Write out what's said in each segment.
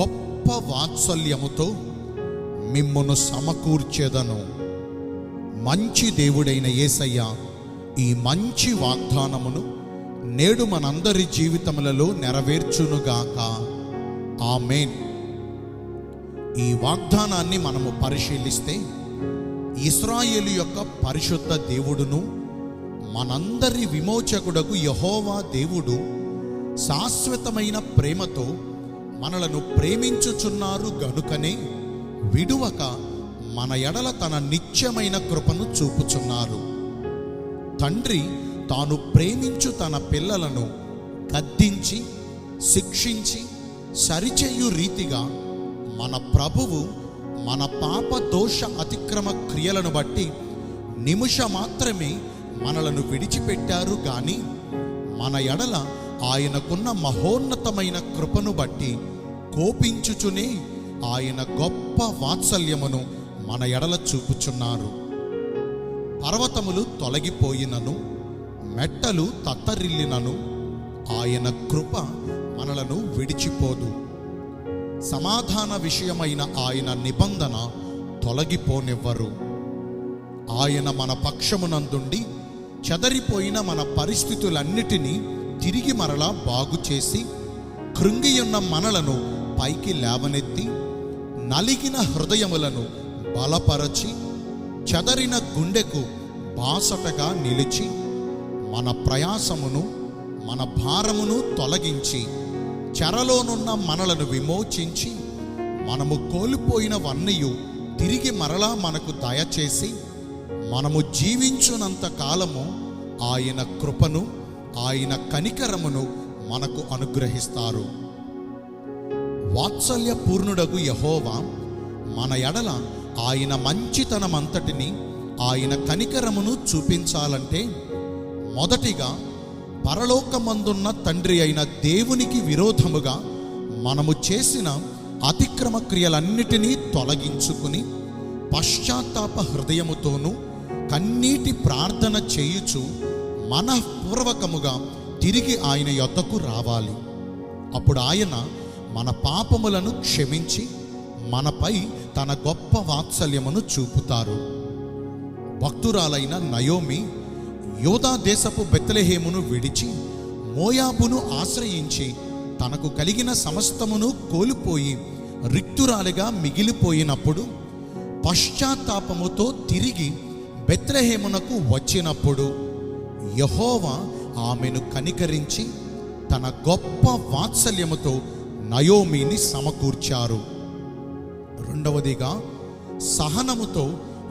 గొప్ప వాత్సల్యముతో మిమ్మను సమకూర్చేదను. మంచి దేవుడైన యేసయ్య ఈ మంచి వాగ్దానమును నేడు మనందరి జీవితములలో నెరవేర్చునుగాక. ఆమెన్. ఈ వాగ్దానాన్ని మనము పరిశీలిస్తే ఇస్రాయేలు యొక్క పరిశుద్ధ దేవుడును మనందరి విమోచకుడకు యహోవా దేవుడు శాశ్వతమైన ప్రేమతో మనలను ప్రేమించుచున్నారు గనుకనే విడువక మన ఎడల తన నిత్యమైన కృపను చూపుచున్నారు. తండ్రి తాను ప్రేమించు తన పిల్లలను గద్దించి శిక్షించి సరిచేయు రీతిగా మన ప్రభువు మన పాప దోష అతిక్రమ క్రియలను బట్టి నిమిష మాత్రమే మనలను విడిచిపెట్టారు కానీ మన ఎడల ఆయనకున్న మహోన్నతమైన కృపను బట్టి కోపించుచునే ఆయన గొప్ప వాత్సల్యమును మన ఎడల చూపుచున్నారు. పర్వతములు తొలగిపోయినను మెట్టలు తత్తరిల్లినను ఆయన కృప మనలను విడిచిపోదు. సమాధాన విషయమైన ఆయన నిబంధన తొలగిపోనివ్వరు. ఆయన మన పక్షమునందుండి చెదరిపోయిన మన పరిస్థితులన్నిటినీ తిరిగి మరలా బాగు చేసి కృంగియున్న మనలను పైకి లేవనెత్తి నలిగిన హృదయములను బలపరచి చెదరిన గుండెకు బాసటగా నిలిచి మన ప్రయాసమును మన భారమును తొలగించి చెరలోనున్న మనలను విమోచించి మనము కోల్పోయినవన్నీయు తిరిగి మరలా మనకు దయచేసి మనము జీవించునంత కాలము ఆయన కృపను ఆయన కనికరమును మనకు అనుగ్రహిస్తారు. వాత్సల్య పూర్ణుడగు యహోవా మన ఎడల ఆయన మంచితనమంతటిని ఆయన కనికరమును చూపించాలంటే మొదటిగా పరలోకమందున్న తండ్రి అయిన దేవునికి విరోధముగా మనము చేసిన అతిక్రమ క్రియలన్నిటినీ తొలగించుకుని పశ్చాత్తాప హృదయముతోనూ కన్నీటి ప్రార్థన చేయుచు మనఃపూర్వకముగా తిరిగి ఆయన యొద్దకు రావాలి. అప్పుడు ఆయన మన పాపములను క్షమించి మనపై తన గొప్ప వాత్సల్యమును చూపుతారు. భక్తురాలైన నయోమి యోధా దేశపు బెత్తలహేమును విడిచి మోయాబును ఆశ్రయించి తనకు కలిగిన సమస్తమును కోల్పోయి రిక్తురాలిగా మిగిలిపోయినప్పుడు పశ్చాత్తాపముతో తిరిగి బెత్రహేమునకు వచ్చినప్పుడు యహోవా ఆమెను కనికరించి తన గొప్ప వాత్సల్యముతో నయోమిని సమకూర్చారు. రెండవదిగా సహనముతో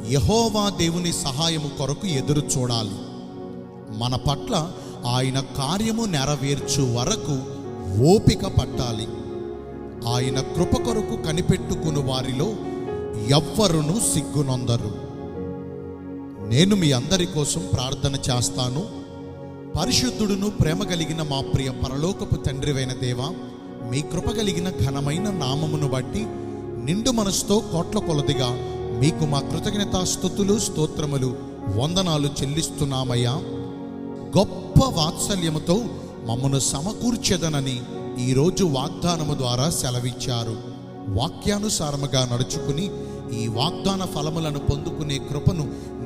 యహోవా దేవుని సహాయము కొరకు ఎదురు చూడాలి. మన పట్ల ఆయన కార్యము నెరవేర్చు వరకు ఓపిక పట్టాలి. ఆయన కృప కొరకు కనిపెట్టుకుని వారిలో ఎవ్వరును సిగ్గునొందరు. నేను మీ అందరి కోసం ప్రార్థన చేస్తాను. పరిశుద్ధుడును ప్రేమ కలిగిన మా ప్రియ పరలోకపు తండ్రివైన దేవ మీ కృప కలిగిన ఘనమైన నామమును బట్టి నిండు మనసుతో కోట్ల కొలదిగా మీకు మా కృతజ్ఞత స్థుతులు స్తోత్రములు వందనాలు చెల్లిస్తున్నామయ్యా. గొప్ప వాత్సల్యముతో మమ్మను సమకూర్చెదనని ఈరోజు వాగ్దానము ద్వారా సెలవిచ్చారు. వాక్యానుసారముగా నడుచుకుని ఈ వాగ్దాన ఫలములను పొందుకునే కృపను